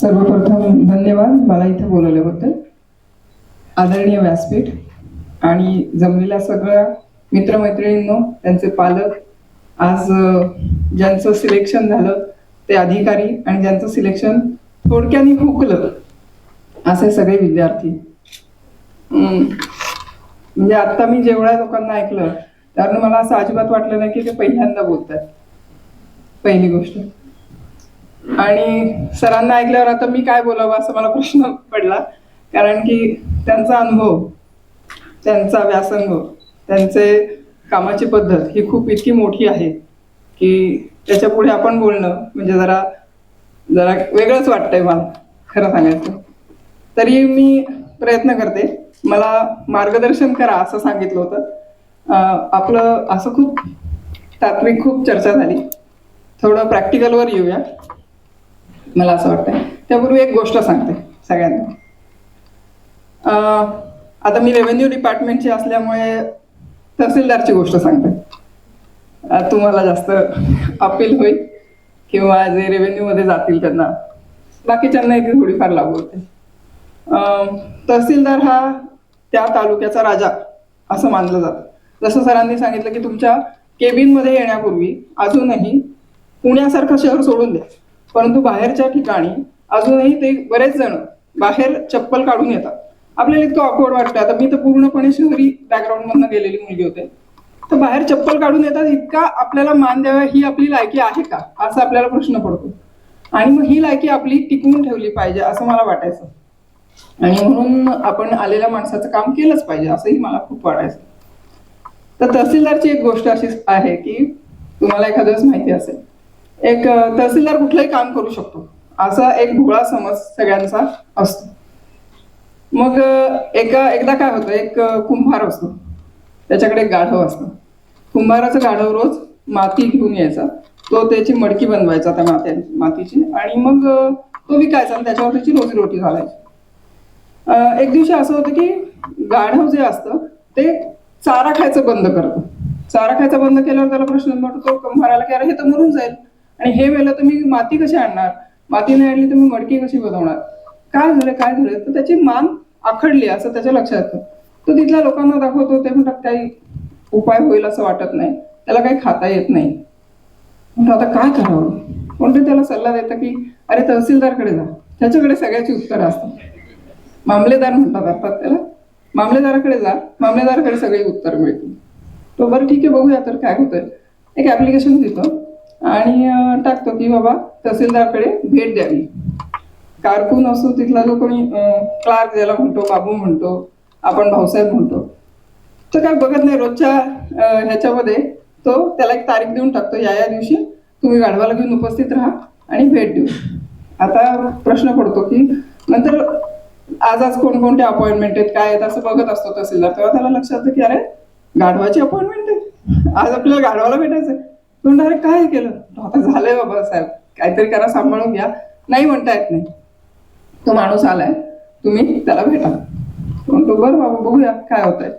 सर्वप्रथम धन्यवाद मला इथे बोलवल्याबद्दल. आदरणीय व्यासपीठ आणि जमलेल्या सगळ्या मित्रमैत्रिणींनो त्यांचे पालक आज ज्यांचं सिलेक्शन झालं ते अधिकारी आणि ज्यांचं सिलेक्शन थोडक्याने हुकलं असे सगळे विद्यार्थी. म्हणजे आत्ता मी जेवढ्या लोकांना ऐकलं त्यावरून मला असं अजिबात वाटलं नाही की ते पहिल्यांदा बोलतात. पहिली गोष्ट. आणि सरांना ऐकल्यावर आता मी काय बोलावं असं मला प्रश्न पडला. कारण की त्यांचा अनुभव त्यांचा व्यासंग त्यांचे कामाची पद्धत ही खूप इतकी मोठी आहे की त्याच्या पुढे आपण बोलणं म्हणजे जरा जरा वेगळंच वाटतंय मला खरं सांगायचं. तरी मी प्रयत्न करते. मला मार्गदर्शन करा असं सांगितलं होतं. आपलं असं खूप तात्विक खूप चर्चा झाली. थोडं प्रॅक्टिकलवर येऊया. मला असं वाटतंय. त्यापूर्वी एक गोष्ट सांगते सगळ्यांना. आता मी रेव्हेन्यू डिपार्टमेंटची असल्यामुळे तहसीलदारची गोष्ट सांगते. तुम्हाला जास्त अपील होईल किंवा जे रेव्हेन्यूमध्ये जातील त्यांना. बाकीच्यांना एक थोडीफार लागू होते. तहसीलदार हा त्या तालुक्याचा राजा असं मानलं जातं. जसं सरांनी सांगितलं की तुमच्या केबिनमध्ये येण्यापूर्वी अजूनही पुण्यासारखं शहर सोडून द्या. परंतु बाहेरच्या ठिकाणी अजूनही ते बरेच जण बाहेर चप्पल काढून येतात. आपल्याला इतकं ऑकवर्ड वाटतं आता मी तर पूर्णपणे शहरी बॅकग्राऊंडमधनं गेलेली मुलगी होते. तर बाहेर चप्पल काढून येतात इतका आपल्याला मान द्यावा ही आपली लायकी आहे का? असा आपल्याला प्रश्न पडतो. आणि मग ही लायकी आपली टिकवून ठेवली पाहिजे असं मला वाटायचं. आणि म्हणून आपण आलेल्या माणसाचं काम केलंच पाहिजे असंही मला खूप वाटायचं. तर तहसीलदारची एक गोष्ट अशी आहे की तुम्हाला एखाद्या वेळेस माहिती असेल एक तहसीलदार कुठलंही काम करू शकतो. असा एक भोळा समज सगळ्यांचा असतो. मग एका एकदा काय होतं एक कुंभार असतो. त्याच्याकडे एक गाढव असतं. कुंभाराचं गाढव रोज माती घेऊन यायचा. तो त्याची मडकी बनवायचा त्या मात्या मातीची आणि मग तो विकायचा आणि त्याच्यावर त्याची रोजीरोटी घालायची. एक दिवशी असं होतं की गाढव जे असतं ते चारा खायचं बंद करतं. चारा खायचं बंद केल्यावर त्याला प्रश्न पडतो कुंभाराला की अरे हे तर मरून जाईल. आणि हे वेळेला तुम्ही माती कशी आणणार? माती नाही आणली तर मडकी कशी बनवणार? काय झालं काय झालं? तर त्याची मान आखडली असं त्याच्या लक्षात येतं. तो तिथल्या लोकांना दाखवतो ते म्हणतात काही उपाय होईल असं वाटत नाही. त्याला काही खाता येत नाही. म्हणतो आता काय करावं? कोणते त्याला सल्ला देतं की अरे तहसीलदारकडे जा. त्याच्याकडे सगळ्याची उत्तरं असतात. मामलेदार म्हणतात अर्थात त्याला. मामलेदाराकडे जा. मामलेदाराकडे सगळी उत्तर मिळतील. तो बरं ठीक आहे बघूया तर काय होतंय. एक ऍप्लिकेशन देतो. आणि टाकतो की बाबा तहसीलदारकडे भेट द्यावी. कारकून असतो तिथला जो कोणी क्लार्क ज्याला म्हणतो बाबू म्हणतो आपण भाऊसाहेब म्हणतो तो काय बघत नाही रोजच्या ह्याच्यामध्ये. तो त्याला एक तारीख देऊन टाकतो या या दिवशी तुम्ही गाढवाला घेऊन उपस्थित राहा आणि भेट देऊ. आता प्रश्न पडतो की नंतर आज आज कोणकोणते अपॉइंटमेंट आहेत काय आहेत असं बघत असतो तहसीलदार. तेव्हा त्याला लक्षात की अरे गाढवाची अपॉइंटमेंट आहे. आज आपल्याला गाढवाला भेटायचंय. तो काय केलं? आता झालंय बाबा साहेब. काहीतरी करा सांभाळून घ्या. नाही म्हणता येत नाही. तो माणूस आलाय. तुम्ही त्याला भेटा. तो म्हणतो बरं बाबा बघूया काय होत आहे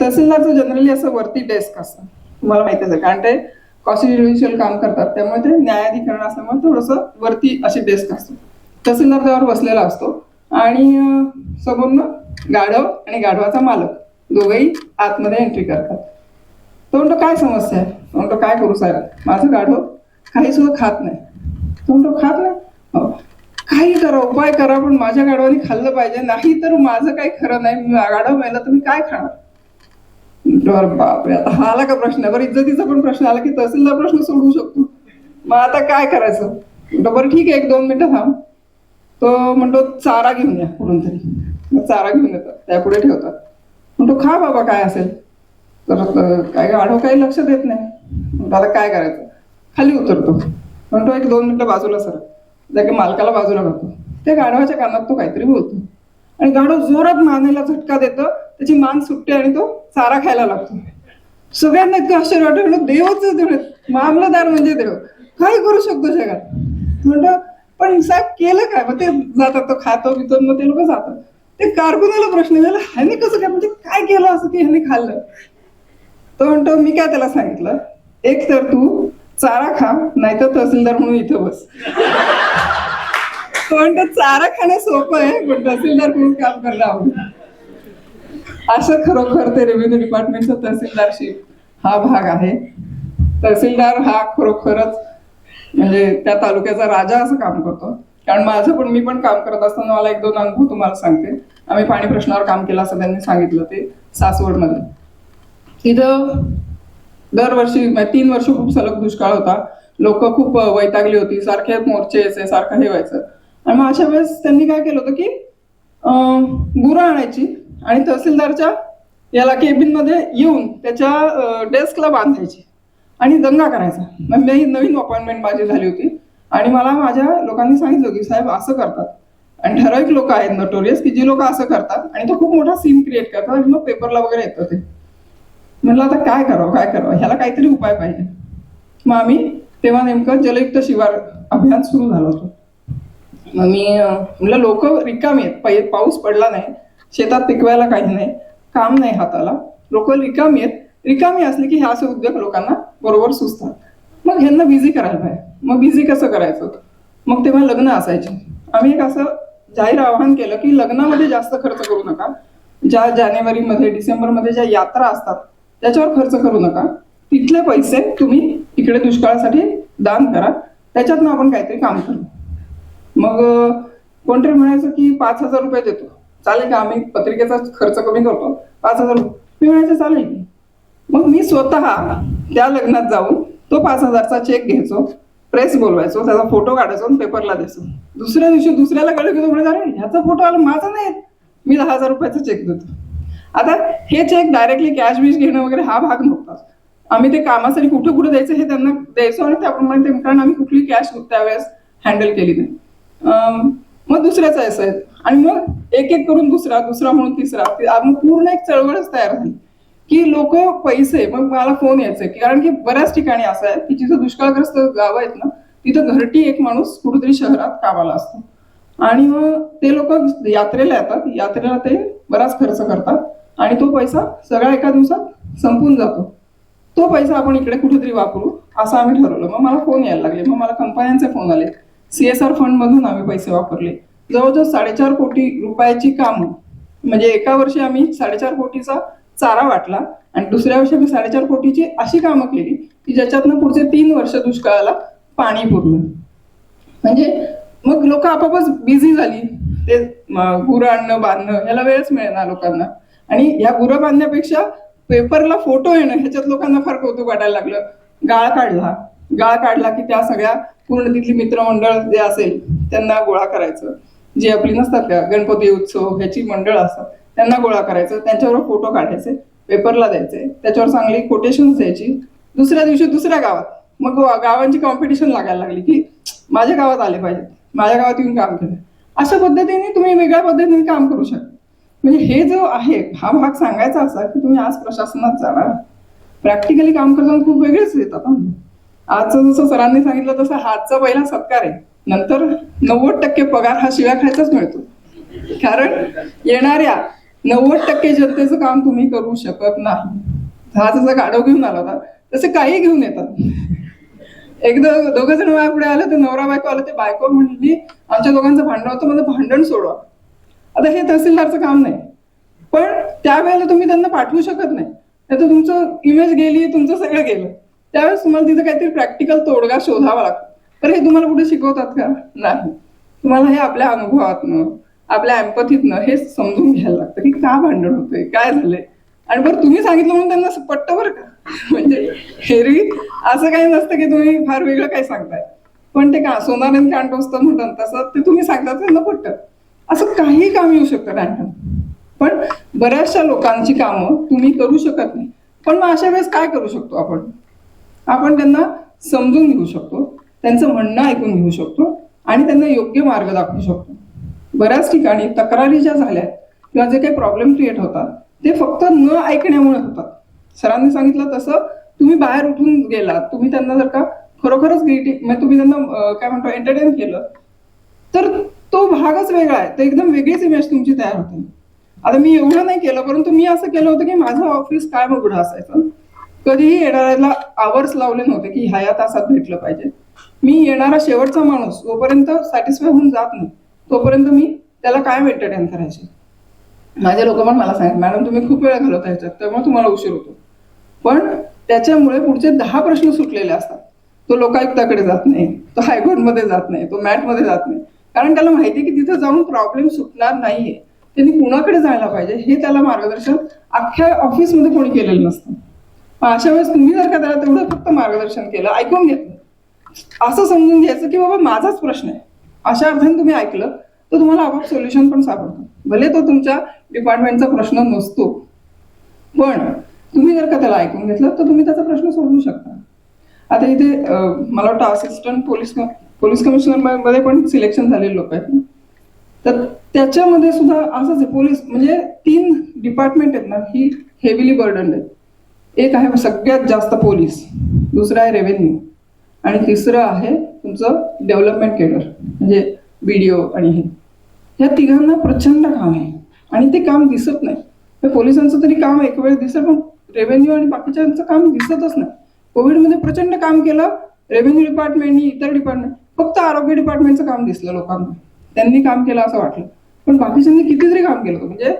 तहसीलदारचं जनरली असं वरती डेस्क असतं. तुम्हाला माहितीच आहे कारण ते कॉन्स्टिट्युशनल काम करतात. त्यामुळे ते न्यायाधिकरण असल्यामुळे थोडंसं वरती अशी डेस्क असतो. तहसीलदार त्यावर बसलेला असतो. आणि अं, समोरनं गाढव आणि गाढवाचा मालक. दोघेही आतमध्ये एंट्री करतात. तो म्हणतो काय समस्या आहे? तो म्हणतो काय करू साहेब? माझं गाढव काही सुद्धा खात नाही. तो म्हणतो खात नाही? "हो." काही करा उपाय करा पण माझ्या गाढवाने खाल्लं पाहिजे. नाही तर माझं काही खरं नाही. मी गाढव मेला तर मी काय खाणार? बरं बापरे आता हा आला का प्रश्न? बरं इज्जतीचा पण प्रश्न आला की तहसीलदार प्रश्न सोडवू शकतो. मग आता काय करायचं? म्हणतो, बरं ठीक आहे एक दोन मिनिटं थांब. तो म्हणतो चारा घेऊन या कुठून तरी. मग चारा घेऊन येतात. त्या पुढे ठेवतात. म्हणतो खा बाबा काय असेल? तर काय गाढव काही लक्ष देत नाही. दादा काय करायचं? खाली उतरतो. म्हणतो एक दोन मिनिटं बाजूला सर. जागे मालकाला बाजूला करतो त्या गाढवाच्या कानात तो काहीतरी बोलतो. आणि गाढव जोरात मानेला झटका देतं. त्याची मान सुटते आणि तो चारा खायला लागतो. सगळ्यांना इतकं आश्चर्य वाटतं. देवच देव मामलदार म्हणजे देव. काय करू शकतो जगात? म्हणतो पण साहेब केलं काय? मग ते जातात तो खातो पितो मग ते लोक जातात. ते कारकुनाला प्रश्न झाला ह्याने कसं काय? म्हणजे काय केलं असं की ह्याने खाल्लं? तो म्हणतो मी काय त्याला सांगितलं? एक तर तू चारा खा नाहीतर तहसीलदार म्हणून इथं बस. तो म्हणतो चारा खाणं सोपं आहे पण तहसीलदार म्हणून काम करणं आवडत असं खरोखर ते रेव्हेन्यू डिपार्टमेंटचा तहसीलदारशिप हा भाग आहे. तहसीलदार हा खरोखरच म्हणजे त्या तालुक्याचा राजा असं काम करतो. कारण माझं पण मी पण काम करत असताना मला एक दोन अनुभव तुम्हाला सांगते. आम्ही पाणी प्रश्नावर काम केलं असं त्यांनी सांगितलं ते सासवडमध्ये. तिथं दरवर्षी म्हणजे तीन वर्ष खूप सलग दुष्काळ होता. लोक खूप वैतागली होती. सारखे मोर्चे यायचे सारखं हे व्हायचं. आणि मग अशा वेळेस त्यांनी काय केलं होतं की गुरं आणायची आणि तहसीलदारच्या याला केबिनमध्ये येऊन त्याच्या डेस्कला बांधायची आणि दंगा करायचा. मग मी नवीन अपॉइंटमेंट माझी झाली होती. आणि मला माझ्या लोकांनी सांगितलं की साहेब असं करतात. आणि ठराविक लोक आहेत नटोरियस की जी लोक असं करतात आणि तो खूप मोठा सीन क्रिएट करतात आणि मग पेपरला वगैरे येतं ते म्हणलं आता काय करावं काय करावं? ह्याला काहीतरी उपाय पाहिजे. मग आम्ही तेव्हा नेमकं जलयुक्त शिवार अभियान सुरू झालं होतं. मग मी म्हणलं लोक रिकामी आहेत. पाऊस पडला नाही. शेतात पिकवायला काही नाही. काम नाही हाताला. लोक रिकामी आहेत. रिकामी असली की हे असे उद्योग लोकांना बरोबर सुचतात. मग ह्यांना बिझी करायला पाहिजे. मग बिझी कसं करायचं? मग तेव्हा लग्न असायचे. आम्ही एक असं जाहीर आवाहन केलं की लग्नामध्ये जास्त खर्च करू नका. ज्या जानेवारीमध्ये डिसेंबरमध्ये ज्या यात्रा असतात त्याच्यावर खर्च करू नका. तिथले पैसे तुम्ही इकडे दुष्काळासाठी दान करा. त्याच्यातनं आपण काहीतरी काम करू. मग कोणतरी म्हणायचं की पाच हजार रुपये देतो. चालेल का आम्ही पत्रिकेचा खर्च कमी करतो. पाच हजार रुपये. मी म्हणायचं चालेल की. मग मी स्वतः त्या लग्नात जाऊन तो पाच हजारचा चेक घ्यायचो. प्रेस बोलवायचो त्याचा फोटो काढायचो आणि पेपरला द्यायचो. दुसऱ्या दिवशी दुसऱ्याला कळलं की तो म्हणजे अरे ह्याचा फोटो आला माझा नाही मी दहा हजार रुपयाचा चेक देतो. आता हे चेक डायरेक्टली कॅश बिश घेणं वगैरे हा भाग नव्हता. आम्ही ते कामासाठी कुठं कुठे द्यायचं हे त्यांना द्यायचो आणि त्याप्रमाणे ते कारण आम्ही कुठली कॅश त्यावेळेस हँडल केली नाही. मग दुसऱ्याच असं आहे. आणि मग एक एक करून दुसरा दुसरा म्हणून तिसरा. मग पूर्ण एक चळवळच तयार झाली. की लोक पैसे मग मला फोन यायचे. की कारण की बऱ्याच ठिकाणी असं आहे की जिथं दुष्काळग्रस्त गावं आहेत ना तिथं घरटी एक माणूस कुठेतरी शहरात कामाला असतो. आणि मग ते लोक यात्रेला येतात. यात्रेला ते बराच खर्च करतात. आणि तो पैसा सगळा एका दिवसात संपून जातो. तो पैसा आपण इकडे कुठेतरी वापरू असं आम्ही ठरवलं. मग मला फोन यायला लागले. मग मला कंपन्यांचे फोन आले. सीएसआर फंड मधून आम्ही पैसे वापरले. जवळजवळ साडेचार कोटी रुपयाची कामं. म्हणजे एका वर्षी आम्ही साडेचार कोटीचा चारा वाटला आणि दुसऱ्या वर्षी आम्ही साडेचार कोटीची अशी कामं केली की ज्याच्यातनं पुढचे तीन वर्ष दुष्काळाला पाणी पुरलं. म्हणजे मग लोक आपापच बिझी झाली. ते गुरं आणणं बांधणं याला वेळच मिळेना लोकांना. आणि या गुरं बांधण्यापेक्षा पेपरला फोटो येणं ह्याच्यात लोकांना फार कौतुक वाटायला लागलं. गाळ काढला. गाळ काढला की त्या सगळ्या पूर्ण तिथली मित्रमंडळ जे असेल त्यांना गोळा करायचं. जी आपली नसतात का गणपती उत्सव ह्याची मंडळ असतात त्यांना गोळा करायचं. त्यांच्यावर फोटो काढायचे पेपरला द्यायचे. त्याच्यावर चांगली कोटेशन द्यायची. दुसऱ्या दिवशी दुसऱ्या गावात. मग गावांची कॉम्पिटिशन लागायला लागली की माझ्या गावात आले पाहिजे माझ्या गावात येऊन काम केलं. अशा पद्धतीने तुम्ही वेगळ्या पद्धतीने काम करू शकता. म्हणजे हे जो आहे हा भाग सांगायचा असा की तुम्ही आज प्रशासनात जाणार प्रॅक्टिकली काम करताना खूप वेगळेच येतात आजचं जसं सरांनी सांगितलं तसं हातचा पहिला सत्कार आहे. नंतर नव्वद टक्के पगार हा शिव्या खायचाच मिळतो. कारण येणाऱ्या नव्वद टक्के जनतेचं काम तुम्ही करू शकत नाही. हा जसा गाडव घेऊन आला होता तसे काही घेऊन येतात. एकदा दोघं जण पुढे आलं तर नवरा बायको आलं ते बायको म्हणली आमच्या दोघांचं भांडण होतं माझं भांडण सोडवा. आता हे तहसीलदारचं काम नाही. पण त्यावेळेला तुम्ही त्यांना पाठवू शकत नाही. नाही तर तुमचं इमेज गेली तुमचं सगळं गेलं. त्यावेळेस तुम्हाला तिथं काहीतरी प्रॅक्टिकल तोडगा शोधावा लागतो. तर हे तुम्हाला कुठे शिकवतात का? नाही. तुम्हाला हे आपल्या अनुभवातनं आपल्या एम्पथीतनं हे समजून घ्यायला लागतं की का भांडण होतंय काय झालंय. आणि बरं तुम्ही सांगितलं म्हणून त्यांना पट्ट बरं का? म्हणजे हेरवी असं काही नसतं की तुम्ही फार वेगळं काय सांगताय. पण ते का सोनारायण कान असतं म्हणतात तसं ते तुम्ही सांगतात त्यांना पट्ट असं काही काम येऊ शकतं रॅन्डम पण बऱ्याचशा लोकांची कामं तुम्ही करू शकत नाही. पण मग अशा वेळेस काय करू शकतो आपण? आपण त्यांना समजून घेऊ शकतो त्यांचं म्हणणं ऐकून घेऊ शकतो आणि त्यांना योग्य मार्ग दाखवू शकतो. बऱ्याच ठिकाणी तक्रारी ज्या झाल्या किंवा जे काही प्रॉब्लेम क्रिएट होतात ते फक्त न ऐकण्यामुळे होतात. सरांनी सांगितलं तसं तुम्ही बाहेर उठून गेलात तुम्ही त्यांना जर का खरोखरच ग्रीटिंग म्हणजे तुम्ही त्यांना काय म्हणतो एंटरटेन केलं तर तो भागच वेगळा आहे. तर एकदम वेगळीच इमेज तुमची तयार होते. आता मी एवढं नाही केलं परंतु मी असं केलं होतं की माझं ऑफिस काय उघडं असायचं. कधीही येणाऱ्याला आवर्स लावले नव्हते की ह्या या तासात भेटलं पाहिजे. मी येणारा शेवटचा माणूस जोपर्यंत सॅटिस्फाय होऊन जात नाही तोपर्यंत मी त्याला काय एंटरटेन करायचे. माझे लोक पण मला सांगितलं मॅडम तुम्ही खूप वेळ घालवता ह्याच्यात त्यामुळे तुम्हाला उशीर होतो. पण त्याच्यामुळे पुढचे दहा प्रश्न सुटलेले असतात. तो लोकायुक्ताकडे जात नाही तो हायकोर्टमध्ये जात नाही तो मॅटमध्ये जात नाही. कारण त्याला माहिती आहे की तिथं जाऊन प्रॉब्लेम सुटणार नाहीये. त्यांनी कुणाकडे जायला पाहिजे हे त्याला मार्गदर्शन अख्ख्या ऑफिसमध्ये कोणी केलेलं नसतं. अशा वेळेस तुम्ही जर का त्याला तेवढं फक्त मार्गदर्शन केलं ऐकून घेतलं असं समजून घ्यायचं की बाबा माझाच प्रश्न आहे. अशा अर्थाने तुम्ही ऐकलं तर तुम्हाला आपोआप सोल्युशन पण सापडतं. भले तो तुमच्या डिपार्टमेंटचा प्रश्न नसतो पण तुम्ही जर का त्याला ऐकून घेतलं तर तुम्ही त्याचा प्रश्न सोडवू शकता. आता इथे मला वाटतं असिस्टंट पोलीस पोलीस कमिशनरमध्ये पण सिलेक्शन झालेले लोक आहेत. तर त्याच्यामध्ये सुद्धा असंच आहे पोलीस म्हणजे तीन डिपार्टमेंट आहेत ना ही हेविली बर्डन आहेत. एक आहे सगळ्यात जास्त पोलीस दुसरं आहे रेव्हेन्यू आणि तिसरं आहे तुमचं डेव्हलपमेंट केडर म्हणजे बीडीओ आणि हे. या तिघांना प्रचंड काम आहे आणि ते काम दिसत नाही. तर पोलिसांचं तरी काम एक वेळ दिसत पण रेव्हेन्यू आणि बाकीच्यांचं काम दिसतच नाही. कोविडमध्ये प्रचंड काम केलं रेव्हेन्यू डिपार्टमेंटनी इतर डिपार्टमेंट फक्त आरोग्य डिपार्टमेंटचं काम दिसलं लोकांना. त्यांनी काम केलं असं वाटलं. पण बाकीच्यांनी कितीतरी काम केलं म्हणजे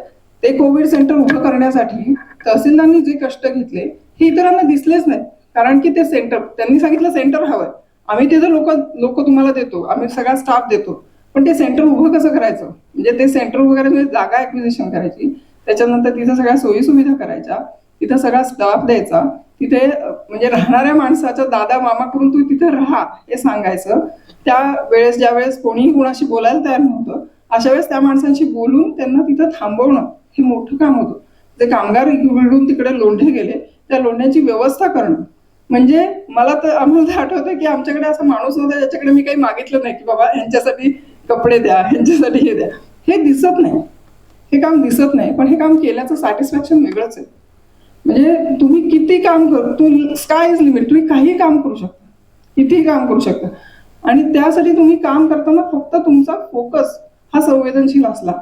ते कोविड सेंटर उभं करण्यासाठी तहसीलदारांनी जे कष्ट घेतले हे इतरांना दिसलेच नाही कारण की ते सेंटर त्यांनी सांगितलं सेंटर हवंय. आम्ही तिथं लोक लोक तुम्हाला देतो. आम्ही सगळा स्टाफ देतो. पण ते सेंटर उभं कसं करायचं? म्हणजे ते सेंटर उभं करायचं म्हणजे जागा ऍक्विजिशन करायची. त्याच्यानंतर तिथं सगळ्या सोयी सुविधा करायच्या. तिथं सगळा स्टाफ द्यायचा. तिथे म्हणजे राहणाऱ्या माणसाच्या दादा मामाकडून तू तिथे राहा हे सांगायचं. त्या वेळेस ज्या वेळेस कोणीही कुणाशी बोलायला तयार नव्हतं अशा वेळेस त्या माणसांशी बोलून त्यांना तिथं थांबवणं हे मोठं काम होतं. जे कामगार मिळून तिकडे लोंढे गेले त्या लोंढ्याची व्यवस्था करणं. म्हणजे मला तर आम्हाला तर आठवतं की आमच्याकडे असा माणूस होता ज्याच्याकडे मी काही मागितलं नाही की बाबा ह्यांच्यासाठी कपडे द्या ह्यांच्यासाठी हे द्या. हे दिसत नाही. हे काम दिसत नाही. पण हे काम केल्याचं सॅटिस्फॅक्शन वेगळंच आहे. म्हणजे तुम्ही किती काम करू तू स्काय इज लिमिट तुम्ही काही काम करू शकता. कितीही काम करू शकता. आणि त्यासाठी तुम्ही काम करताना फक्त तुमचा फोकस हा संवेदनशील असला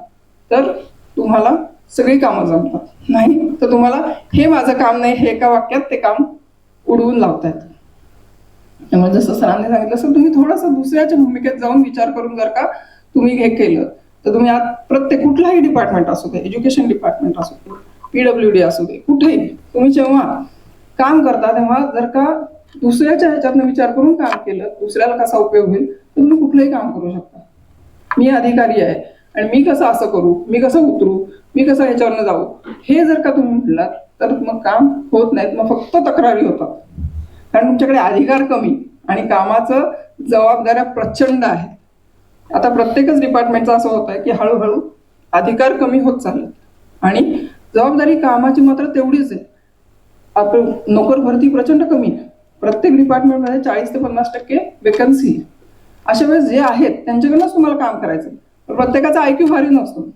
तर तुम्हाला सगळी कामं जमतात. नाही तर तुम्हाला हे माझं काम नाही हे एका वाक्यात ते काम उडवून लावतायत त्यामुळे जसं सरांनी सांगितलं असं तुम्ही थोडंसं दुसऱ्याच्या भूमिकेत जाऊन विचार करून जर का तुम्ही हे केलं तर तुम्ही आज प्रत्येक कुठलाही डिपार्टमेंट असू दे एज्युकेशन डिपार्टमेंट असू दे पीडब्ल्यू डी असू दे कुठेही. तुम्ही जेव्हा काम करता तेव्हा जर का दुसऱ्याच्या ह्याच्यातनं विचार करून काम केलं दुसऱ्याला कसा उपयोग होईल तर तुम्ही कुठलंही काम करू शकता. मी अधिकारी आहे आणि मी कसं असं करू मी कसं उतरू मी कसं ह्याच्यावरनं जाऊ हे जर का तुम्ही म्हटलात तर मग काम होत नाहीत मग फक्त तक्रारी होतात. कारण तुमच्याकडे अधिकार कमी आणि कामाचं जबाबदाऱ्या प्रचंड आहेत. आता प्रत्येकच डिपार्टमेंटचं असं होत आहे की हळूहळू अधिकार कमी होत चालले आणि जबाबदारी कामाची मात्र तेवढीच आहे. आपण नोकर भरती प्रचंड कमी आहे. प्रत्येक डिपार्टमेंटमध्ये चाळीस ते पन्नास टक्के वेकन्सी आहे. अशा वेळेस जे आहेत त्यांच्याकडूनच तुम्हाला काम करायचं. पण प्रत्येकाचा आयक्यू भारी नसतो.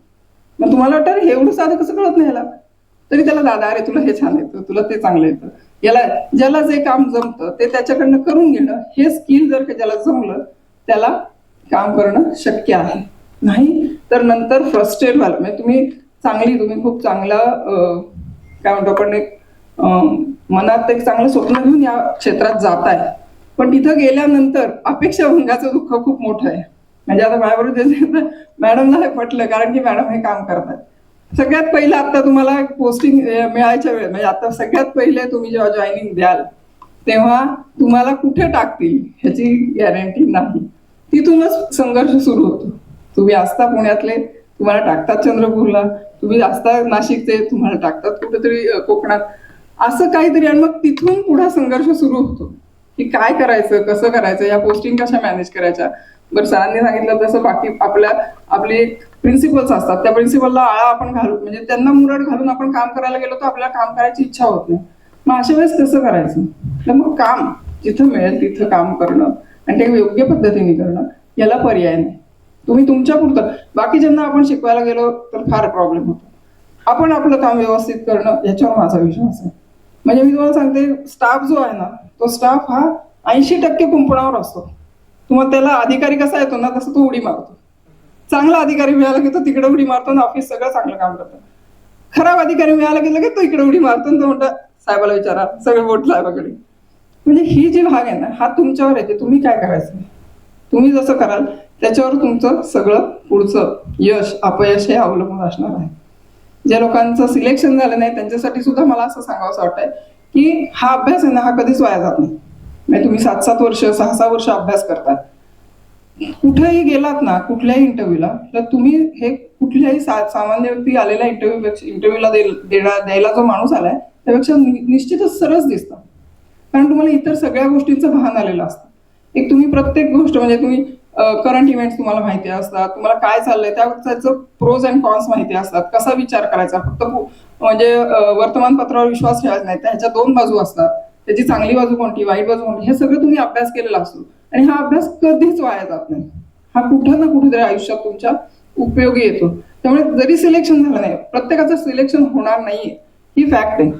मग तुम्हाला वाटतं हे एवढं साधं कसं कळत नाही याला? तरी त्याला दादा अरे तुला हे छान येतं तुला ते चांगलं येतं. याला ज्याला जे काम जमतं ते त्याच्याकडनं करून घेणं हे स्किल जर का ज्याला जमलं त्याला काम करणं शक्य आहे. नाही? तर नंतर फ्रस्ट्रेट व्हाल. म्हणजे तुम्ही चांगली तुम्ही खूप चांगला काय म्हणतो आपण एक मनात एक चांगलं स्वप्न घेऊन या क्षेत्रात जात आहे. पण तिथं गेल्यानंतर अपेक्षा भंगाचं दुःख खूप मोठं आहे. म्हणजे आता माझ्याबरोबर मॅडमला हे पटलं कारण की मॅडम हे काम करतात. सगळ्यात पहिलं आता तुम्हाला पोस्टिंग मिळायच्या वेळ म्हणजे आता सगळ्यात पहिले तुम्ही जेव्हा जॉईनिंग द्याल तेव्हा तुम्हाला कुठे टाकतील ह्याची गॅरंटी नाही. तिथूनच संघर्ष सुरू होतो. तुम्ही असता पुण्यातले तुम्हाला टाकतात चंद्रपूरला तुम्ही असता नाशिकचे तुम्हाला टाकतात कुठेतरी कोकणात. असं काहीतरी आणि मग तिथून पुढा संघर्ष सुरू होतो. की काय करायचं कसं करायचं या पोस्टिंग कशा मॅनेज करायच्या? बरं सरांनी सांगितलं तसं बाकी आपल्या आपले प्रिन्सिपल्स असतात. त्या प्रिन्सिपलला आळा आपण घालू. म्हणजे त्यांना मुरड घालून आपण काम करायला गेलो तर आपल्याला काम करायची इच्छा होत नाही. मग अशा वेळेस कसं करायचं? तर मग काम. जिथं मिळेल तिथं काम करणं. आणि ते योग्य पद्धतीने करणं. याला पर्याय नाही. तुम्ही तुमच्या पुरतं बाकीच्यांना आपण शिकवायला गेलो तर फार प्रॉब्लेम होतो. आपण आपलं काम व्यवस्थित करणं याच्यावर माझा विश्वास आहे. म्हणजे मी तुम्हाला सांगते स्टाफ जो आहे ना तो स्टाफ हा ऐंशी टक्के कुंपणावर असतो. तुम्हाला त्याला अधिकारी कसा येतो ना तसं तो उडी मारतो. चांगला अधिकारी मिळाला की तो तिकडे उडी मारतो आणि ऑफिस सगळं चांगलं काम करतो. खराब अधिकारी मिळाला की लगेच तो इकडे उडी मारतो आणि तो म्हणतो साहेबाला विचारा सगळं बोट साहेबाकडे. म्हणजे ही जी भाग आहे ना हा तुमच्यावर येते तुम्ही काय करायचं? तुम्ही जसं कराल त्याच्यावर तुमचं सगळं पुढचं यश अपयश हे अवलंबून असणार आहे. ज्या लोकांचं सिलेक्शन झालं नाही त्यांच्यासाठी सुद्धा मला असं सांगावं वाटतंय की हा अभ्यास आहे ना हा कधीच वाया जात नाही. म्हणजे तुम्ही सात सात वर्ष सहा सहा वर्ष अभ्यास करतात. कुठेही गेलात ना कुठल्याही इंटरव्ह्यूला तर तुम्ही हे कुठल्याही सा- सामान्य व्यक्ती आलेल्या इंटरव्ह्यू इंटरव्ह्यूला द्यायला जो माणूस आलाय त्यापेक्षा निश्चितच सरस दिसतं. कारण तुम्हाला इतर सगळ्या गोष्टींचं भान आलेलं असतं. एक तुम्ही प्रत्येक गोष्ट म्हणजे तुम्ही करंट इव्हेंट्स तुम्हाला माहिती असतात तुम्हाला काय चाललंय त्याचं प्रोज अँड कॉन्स माहिती असतात. कसा विचार करायचा? फक्त म्हणजे वर्तमानपत्रावर विश्वास ठेवायचा नाही. त्याच्या दोन बाजू असतात. त्याची चांगली बाजू कोणती वाईट बाजू कोणती हे सगळं तुम्ही अभ्यास केलेला असतो. आणि हा अभ्यास कधीच वाया जात नाही. हा कुठं ना कुठेतरी आयुष्यात तुमच्या उपयोगी येतो. त्यामुळे जरी सिलेक्शन झालं नाही प्रत्येकाचं सिलेक्शन होणार नाहीये. ही फॅक्ट आहे.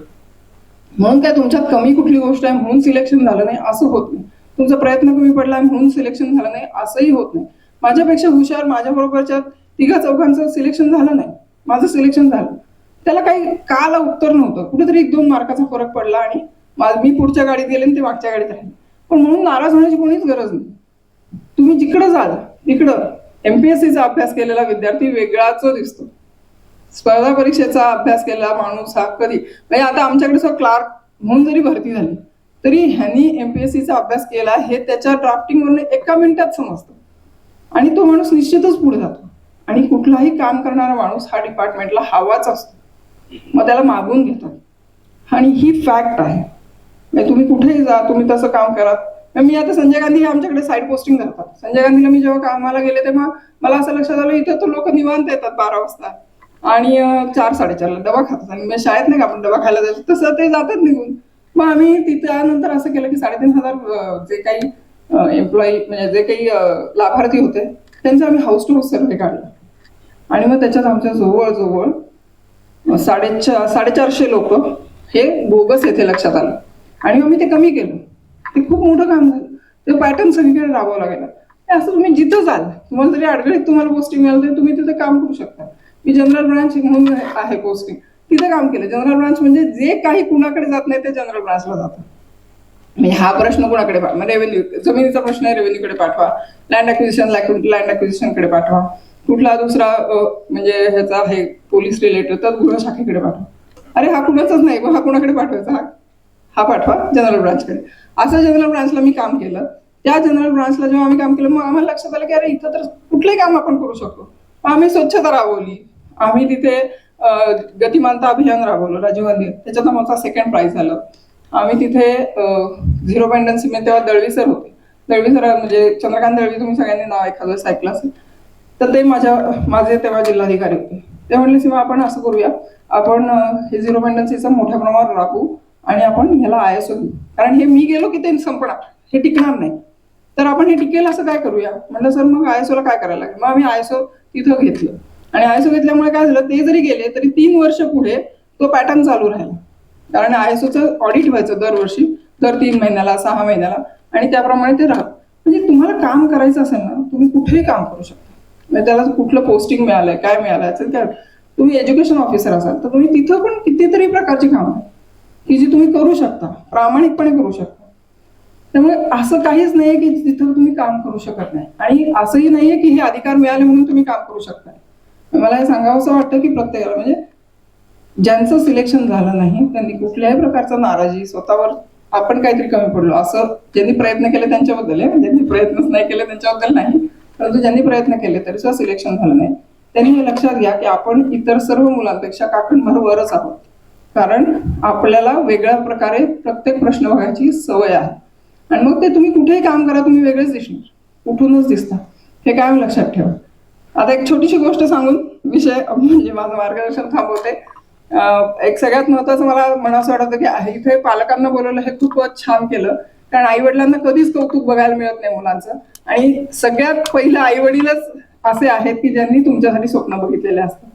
म्हणून काय तुमच्यात कमी कुठली गोष्ट आहे म्हणून सिलेक्शन झालं नाही असं होत नाही. तुमचा प्रयत्न कमी पडला म्हणून सिलेक्शन झालं नाही असंही होत नाही. माझ्यापेक्षा हुशार माझ्या बरोबरच्या तिघा चौघांचं सिलेक्शन झालं नाही. माझं सिलेक्शन झालं. त्याला काही काला उत्तर नव्हतं. कुठेतरी एक दोन मार्काचा फरक पडला आणि मी पुढच्या गाडीत गेले आणि ते मागच्या गाडीत राहिले. पण म्हणून नाराज होण्याची कोणीच गरज नाही. तुम्ही जिकडं जाल तिकडं एमपीएससीचा अभ्यास केलेला विद्यार्थी वेगळाच दिसतो. स्पर्धा परीक्षेचा अभ्यास केलेला माणूस हा कधी म्हणजे आता आमच्याकडे क्लार्क म्हणून जरी भरती झाली तरी ह्यांनी एमपीएससीचा अभ्यास केला हे त्याच्या ड्राफ्टिंगवरून एका मिनिटात समजतं. आणि तो माणूस निश्चितच पुढे जातो. आणि कुठलाही काम करणारा माणूस हा डिपार्टमेंटला हवाच असतो. मग त्याला मागून घेतात. आणि ही फॅक्ट आहे. म्हणजे तुम्ही कुठेही जा तुम्ही तसं काम करा. मग मी आता संजय गांधी हे आमच्याकडे साईड पोस्टिंग करतात. संजय गांधीला मी जेव्हा कामाला गेले तेव्हा मला असं लक्षात आलं इथं तर लोक निवांत येतात बारा वाजता. आणि चार साडेचारला डबा खातात आणि शाळेत नाही का आपण डबा खायला जायचो तसं ते जातात निघून. मग आम्ही त्यानंतर असं केलं की साडेतीन हजार जे काही एम्प्लॉई म्हणजे जे काही लाभार्थी होते त्यांचं आम्ही हाऊस टू हाऊस सर्वे काढला. आणि मग त्याच्यात आमच्या जवळजवळ साडेचार साडेचारशे लोक हे बोगस येथे लक्षात आलं. आणि मग ते कमी केलं. ते खूप मोठं काम झालं. ते पॅटर्न सगळीकडे राबवावं लागेल. असं तुम्ही जिथं जाल तुम्हाला जरी अडगळीत तुम्हाला पोस्टिंग मिळालं तरी तुम्ही तिथे काम करू शकता. मी जनरल ब्रांच म्हणून आहे पोस्टिंग तिथे काम केलं. जनरल ब्रांच म्हणजे जे काही कुणाकडे जात नाही ते जनरल ब्रांचला जातं. म्हणजे हा प्रश्न कोणाकडे रेव्हेन्यू जमिनीचा प्रश्न आहे रेव्हेन्यूकडे पाठवा. लँड अक्विजिशन लँड अक्विजिशनकडे पाठवा. कुठला दुसरा म्हणजे ह्याचा आहे पोलीस रिलेटेड तर गृहशाखेकडे पाठवा. अरे हा कुणाचाच नाही हा कुणाकडे पाठवायचा? हा हा पाठवा जनरल ब्रांचकडे असं जनरल ब्रांचला मी काम केलं. त्या जनरल ब्रांचला जेव्हा आम्ही काम केलं मग आम्हाला लक्षात आलं की अरे इथं तर कुठलंही काम आपण करू शकतो. आम्ही स्वच्छता राबवली. आम्ही तिथे गतिमानता अभियान राबवलं राजीव गांधी त्याच्यात आमचा सेकंड प्राईज झालं. आम्ही तिथे झिरो पॉईंट म्हणजे तेव्हा दळवी सर होते. दळवी सर म्हणजे चंद्रकांत दळवी तुम्ही सगळ्यांनी नाव एखादं ऐकलं असेल. तर ते माझ्या माझे तेव्हा जिल्हाधिकारी होते. ते म्हणले सीमा आपण असं करूया. आपण हे झिरो पॉईंट मोठ्या प्रमाणावर राबवू आणि आपण ह्याला आय एस घेऊ कारण हे मी गेलो की ते संपणार. हे टिकणार नाही. तर आपण हे टिकेल असं काय करूया? म्हणलं सर मग आय काय करायला लागेल? मग आम्ही आय तिथं घेतलं. आणि आयसो घेतल्यामुळे काय झालं ते जरी गेले तरी तीन वर्ष पुढे तो पॅटर्न चालू राहिला. कारण आयसोचं ऑडिट व्हायचं दरवर्षी दर तीन महिन्याला सहा महिन्याला आणि त्याप्रमाणे ते राहत. म्हणजे तुम्हाला काम करायचं असेल ना तुम्ही कुठेही काम करू शकता. म्हणजे त्याला कुठलं पोस्टिंग मिळालंय काय मिळालंय असेल त्या तुम्ही एज्युकेशन ऑफिसर असाल तर तुम्ही तिथं पण कितीतरी प्रकारची कामं आहेत. की जी तुम्ही करू शकता प्रामाणिकपणे करू शकता. त्यामुळे असं काहीच नाहीये की तिथं तुम्ही काम करू शकत नाही. आणि असंही नाहीये की हे अधिकार मिळाले म्हणून तुम्ही काम करू शकता मला हे सांगावंसं वाटतं की प्रत्येकाला म्हणजे ज्यांचं सिलेक्शन झालं नाही त्यांनी कुठल्याही प्रकारचा नाराजी स्वतःवर आपण काहीतरी कमी पडलो. असं ज्यांनी प्रयत्न केले त्यांच्याबद्दल आहे ज्यांनी प्रयत्नच नाही केले त्यांच्याबद्दल नाही परंतु ज्यांनी प्रयत्न केले तरी सुद्धा सिलेक्शन झालं नाही. त्यांनी हे लक्षात घ्या की आपण इतर सर्व मुलांपेक्षा काकणभर वरच आहोत. कारण आपल्याला वेगळ्या प्रकारे प्रत्येक प्रश्न बघायची सवय आहे. आणि मग ते तुम्ही कुठेही काम करा तुम्ही वेगळेच दिसणार. उठूनच दिसता. हे कायम लक्षात ठेवा. आता एक छोटीशी गोष्ट सांगून विषय म्हणजे माझं मार्गदर्शन थांबवते. एक सगळ्यात महत्वाचं मला म्हणावं वाटतं की आहे इथे पालकांना बोलवलं हे खूपच छान केलं. कारण आई वडिलांना कधीच कौतुक बघायला मिळत नाही मुलांचं. आणि सगळ्यात पहिलं आई वडीलच असे आहेत की ज्यांनी तुमच्यासाठी स्वप्न बघितलेले असतात.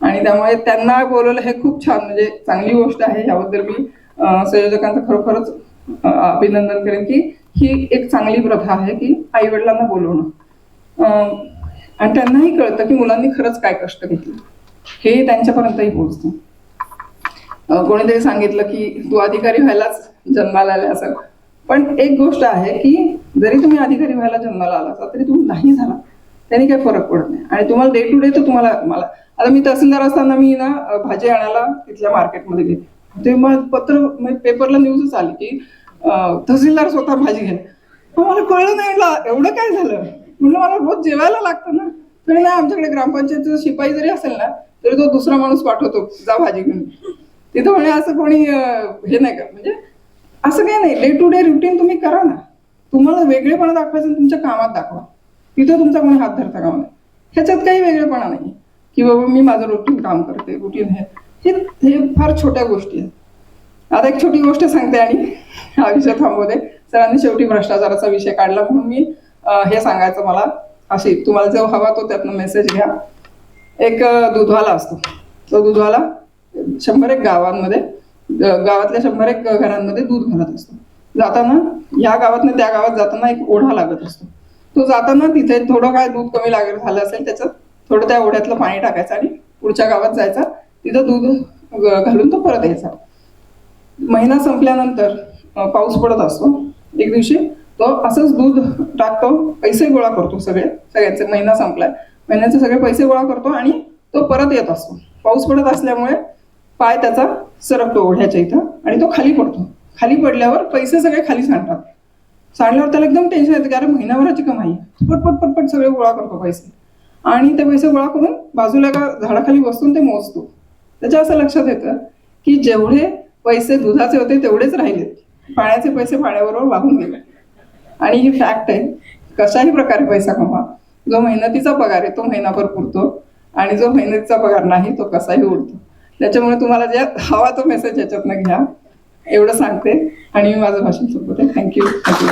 आणि त्यामुळे त्यांना बोलवलं हे खूप छान म्हणजे चांगली गोष्ट आहे. याबद्दल मी संयोजकांचं खरोखरच अभिनंदन करेन की ही एक चांगली प्रथा आहे की आई वडिलांना बोलवणं आणि त्यांनाही कळतं की मुलांनी खरंच काय कष्ट घेतले. हे त्यांच्यापर्यंतही पोहोचतं. कोणीतरी सांगितलं की तू अधिकारी व्हायलाच जन्माला आला असं पण एक गोष्ट आहे की जरी तुम्ही अधिकारी व्हायला जन्माला आला असाल तरी तुम्ही नाही झाला. त्यांनी काही फरक पडत नाही. आणि तुम्हाला डे टू डे तर तुम्हाला मला आता मी तहसीलदार असताना मी ना भाजी आणायला तिथल्या मार्केटमध्ये गेले. ते मग पत्र म्हणजे पेपरला न्यूजच आली की तहसीलदार स्वतः भाजी घेणे मला कळलं नाही एवढं काय झालं? म्हणलं मला रोज जेवायला लागतं ना. तरी नाही आमच्याकडे ग्रामपंचायतीचा शिपाई जरी असेल ना तरी तो दुसरा माणूस पाठवतो जा भाजी घेऊन. तिथं म्हणे असं कोणी हे नाही का म्हणजे असं काही नाही डे टू डे रुटीन तुम्ही करा ना. तुम्हाला वेगळेपणा दाखवायचं तुमच्या कामात दाखवा. तिथं तुमचा कोणी हात धरता कामा नाही. ह्याच्यात काही वेगळेपणा नाही की बाबा मी माझं रुटीन काम करते रुटीन हे. हे फार छोट्या गोष्टी आहेत. आता एक छोटी गोष्ट सांगते आणि हा विषय थांबवते. सरांनी शेवटी भ्रष्टाचाराचा विषय काढला म्हणून मी हे सांगायचं मला. अशी तुम्हाला जो हवा तो त्यातनं मेसेज घ्या. एक दुधवाला असतो. तो दुधवाला शंभर एक गावांमध्ये गावातल्या शंभर एक घरांमध्ये दूध घालत असतो. जाताना या गावातनं त्या गावात जाताना एक ओढा लागत असतो. तो जाताना तिथे थोडं काय दूध कमी लागेल झालं असेल त्याचं थोडं त्या ओढ्यातलं पाणी टाकायचं आणि पुढच्या गावात जायचा. तिथं दूध घालून तो परत यायचा. महिना संपल्यानंतर पाऊस पडत असतो. एक दिवशी तो असंच दूध टाकतो पैसे गोळा करतो सगळे सगळ्यांचे महिना संपलाय. महिन्याचे सगळे पैसे गोळा करतो आणि तो परत येत असतो. पाऊस पडत असल्यामुळे पाय त्याचा सरकतो ओढ्याच्या इथं आणि तो खाली पडतो. खाली पडल्यावर पैसे सगळे खाली सांडतात. सांडल्यावर त्याला एकदम टेन्शन येतं की अरे महिनाभराची कमाई पटपट पटपट सगळे गोळा करतो पैसे. आणि ते पैसे गोळा करून बाजूला एका झाडाखाली बसून ते मोजतो. त्याच्या असं लक्षात येतं की जेवढे पैसे दुधाचे होते तेवढेच राहिले पाण्याचे पैसे पाण्याबरोबर वाहून गेले. आणि ही फॅक्ट आहे कशाही प्रकारे पैसा कमवा जो मेहनतीचा पगार आहे तो महिनाभर पुरतो. आणि जो मेहनतीचा पगार नाही तो कसाही उडतो. त्याच्यामुळे तुम्हाला जे हवा तो मेसेज याच्यातनं घ्या. एवढं सांगते. आणि मी माझं भाषण संपवते. Thank you thank you